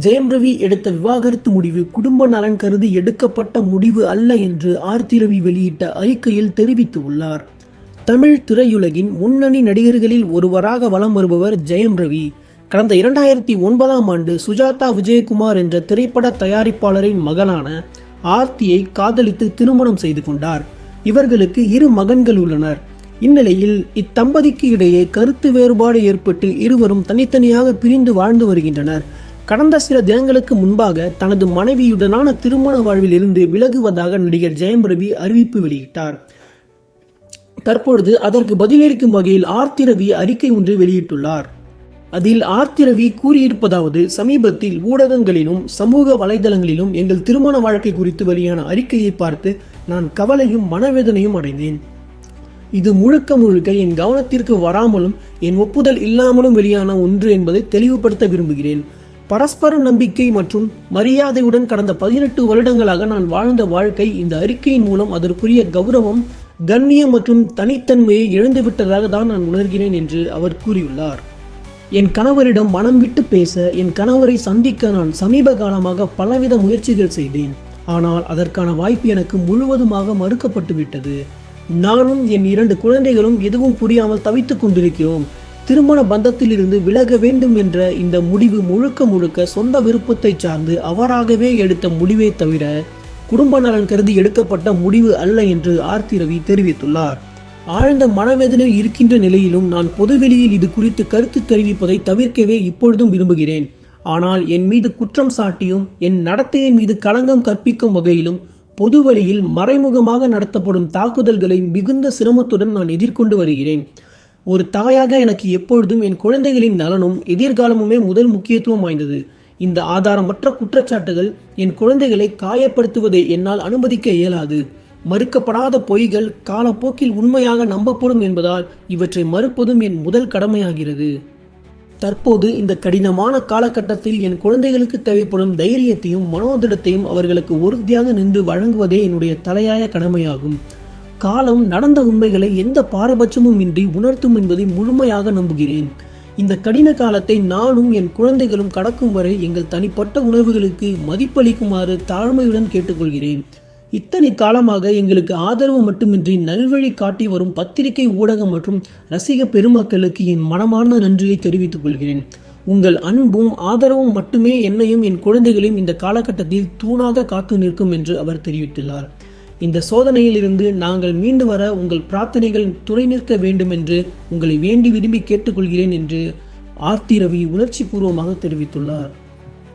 ஜெயம் ரவி எடுத்த விவாகரத்து முடிவு குடும்ப நலன் கருதி எடுக்கப்பட்ட முடிவு அல்ல என்று ஆர்த்தி ரவி வெளியிட்ட அறிக்கையில் தெரிவித்துள்ளார் தமிழ் திரையுலகின் முன்னணி நடிகர்களில் ஒருவராக வலம் வருபவர் ஜெயம் ரவி. கடந்த இரண்டாயிரத்தி ஒன்பதாம் ஆண்டு சுஜாதா விஜயகுமார் என்ற திரைப்பட தயாரிப்பாளரின் மகனான ஆர்த்தியை காதலித்து திருமணம் செய்து கொண்டார். இவர்களுக்கு இரு மகன்கள் உள்ளனர். இந்நிலையில் இத்தம்பதிக்கு இடையே கருத்து வேறுபாடு ஏற்பட்டு இருவரும் தனித்தனியாக பிரிந்து வாழ்ந்து வருகின்றனர். கடந்த சில தினங்களுக்கு முன்பாக தனது மனைவியுடனான திருமண வாழ்வில் இருந்து விலகுவதாக நடிகர் ஜெயம் ரவி அறிவிப்பு வெளியிட்டார். தற்பொழுது அதற்கு பதிலளிக்கும் வகையில் ஆர்த்தி ரவி அறிக்கை ஒன்று வெளியிட்டுள்ளார். அதில் ஆர்த்தி ரவி கூறியிருப்பதாவது சமீபத்தில் ஊடகங்களிலும் சமூக வலைதளங்களிலும் எங்கள் திருமண வாழ்க்கை குறித்து வெளியான அறிக்கையை பார்த்து நான் கவலையும் மனவேதனையும் அடைந்தேன். இது முழுக்க முழுக்க என் கவனத்திற்கு வராமலும் என் ஒப்புதல் இல்லாமலும் வெளியான ஒன்று என்பதை தெளிவுபடுத்த விரும்புகிறேன். பரஸ்பர நம்பிக்கை மற்றும் மரியாதையுடன் கடந்த பதினெட்டு வருடங்களாக நான் வாழ்ந்த வாழ்க்கை இந்த அறிக்கையின் மூலம் அதற்குரிய கௌரவம் கண்ணியம் மற்றும் தனித்தன்மையை இழந்துவிட்டதாக தான் நான் உணர்கிறேன் என்று அவர் கூறியுள்ளார். என் கணவரிடம் மனம் விட்டு பேச என் கணவரை சந்திக்க நான் சமீப காலமாக பலவித முயற்சிகள் செய்தேன். ஆனால் அதற்கான வாய்ப்பு எனக்கு முழுவதுமாக மறுக்கப்பட்டு விட்டது நானும் என் இரண்டு குழந்தைகளும் எதுவும் புரியாமல் தவித்துக் கொண்டிருக்கிறோம். திருமண பந்தத்திலிருந்து விலக வேண்டும் என்ற இந்த முடிவு முழுக்க முழுக்க சொந்த விருப்பத்தை சார்ந்து அவராகவே எடுத்த முடிவே தவிர குடும்ப நலன் கருதி எடுக்கப்பட்ட முடிவு அல்ல என்று ஆர்த்தி ரவி தெரிவித்துள்ளார். ஆழ்ந்த மனவேதனை இருக்கின்ற நிலையிலும் நான் பொதுவெளியில் இது குறித்து கருத்து தெரிவிப்பதை தவிர்க்கவே இப்பொழுதும் விரும்புகிறேன். ஆனால் என் மீது குற்றம் சாட்டியும் என் நடத்தையின் மீது களங்கம் கற்பிக்கும் வகையிலும் பொதுவெளியில் மறைமுகமாக நடத்தப்படும் தாக்குதல்களை மிகுந்த சிரமத்துடன் நான் எதிர்கொண்டு வருகிறேன். ஒரு தாயாக எனக்கு எப்பொழுதும் என் குழந்தைகளின் நலனும் எதிர்காலமுமே முதல் முக்கியத்துவம் வாய்ந்தது. இந்த ஆதாரமற்ற குற்றச்சாட்டுகள் என் குழந்தைகளை காயப்படுத்துவதை என்னால் அனுமதிக்க இயலாது. மறுக்கப்படாத பொய்கள் காலப்போக்கில் உண்மையாக நம்பப்படும் என்பதால் இவற்றை மறுப்பதும் என் முதல் கடமையாகிறது. தற்போது இந்த கடினமான காலகட்டத்தில் என் குழந்தைகளுக்கு தேவைப்படும் தைரியத்தையும் மனோதிடத்தையும் அவர்களுக்கு உறுதியாக நின்று வழங்குவதே என்னுடைய தலையாய கடமையாகும். காலம் நடந்த உண்மைகளை எந்த பாரபட்சமும் இன்றி உணர்த்தும் என்பதை முழுமையாக நம்புகிறேன். இந்த கடின காலத்தை நானும் என் குழந்தைகளும் கடக்கும் வரை எங்கள் தனிப்பட்ட உணர்வுகளுக்கு மதிப்பளிக்குமாறு தாழ்மையுடன் கேட்டுக்கொள்கிறேன். இத்தனை காலமாக எங்களுக்கு ஆதரவு மட்டுமின்றி நல்வழி காட்டி வரும் பத்திரிகை ஊடகம் மற்றும் ரசிக பெருமக்களுக்கு என் மனமார்ந்த நன்றியை தெரிவித்துக் கொள்கிறேன். உங்கள் அன்பும் ஆதரவும் மட்டுமே என்னையும் என் குழந்தைகளையும் இந்த காலகட்டத்தில் தூணாக காத்து நிற்கும் என்று அவர் தெரிவித்துள்ளார். இந்த சோதனையிலிருந்து நாங்கள் மீண்டு வர உங்கள் பிரார்த்தனைகள் துணை நிற்க வேண்டும் என்று உங்களை வேண்டி விரும்பி கேட்டுக்கொள்கிறேன் என்று ஆர்த்தி ரவி உணர்ச்சி பூர்வமாக தெரிவித்துள்ளார்.